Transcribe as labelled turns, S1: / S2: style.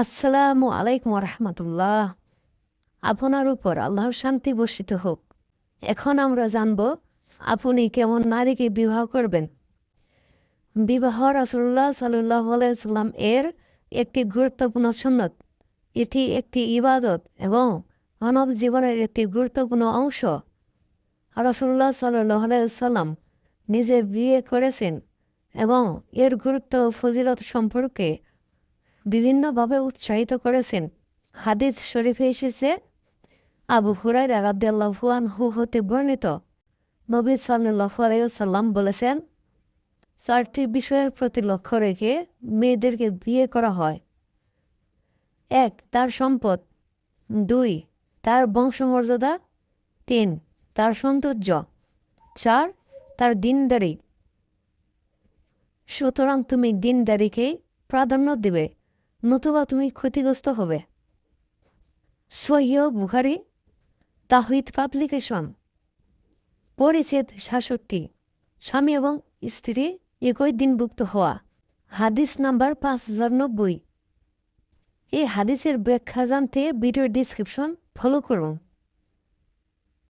S1: আসসালামু আলাইকুম রহমতুল্লাহ আপনার উপর আল্লাহর শান্তি বর্ষিত হোক। এখন আমরা জানব, আপনি কেমন নারীকে বিবাহ করবেন? বিবাহ রাসুল্লাহ সাল্লাহ সাল্লাম এর একটি গুরুত্বপূর্ণ সন্ন্যত। এটি একটি ইবাদত এবং মানব জীবনের একটি গুরুত্বপূর্ণ অংশ। রাসুল্লাহ সাল্লাহ সাল্লাম নিজে বিয়ে করেছেন এবং এর গুরুত্ব ফজিলত সম্পর্কে বিভিন্নভাবে উৎসাহিত করেছেন। হাদিস শরীফে এসেছে, আবু হুরাই রাব্দাল্লাহুয়ান হু হতে বর্ণিত। নবী সাল্লাহ আলাইসাল্লাম বলেছেন, চারটি বিষয়ের প্রতি লক্ষ্য রেখে মেয়েদেরকে বিয়ে করা হয়। এক, তার সম্পদ। দুই, তার বংশমর্যাদা। তিন, তার সৌন্দর্য। চার, তার দিনদারি। সুতরাং তুমি দিনদারিকেই প্রাধান্য দেবে। নতুবা তুমি ক্ষতিগ্রস্ত হবে। সহিয় বুহারি তাহিদ পাবলিকেশন, পরিচ্ছেদ সাতষট্টি, স্বামী এবং স্ত্রী একই দিনভুক্ত হওয়া। হাদিস নাম্বার পাঁচ হাজার নব্বই। এই হাদিসের ব্যাখ্যা জানতে ভিডিওর ডিসক্রিপশন ফলো করুন।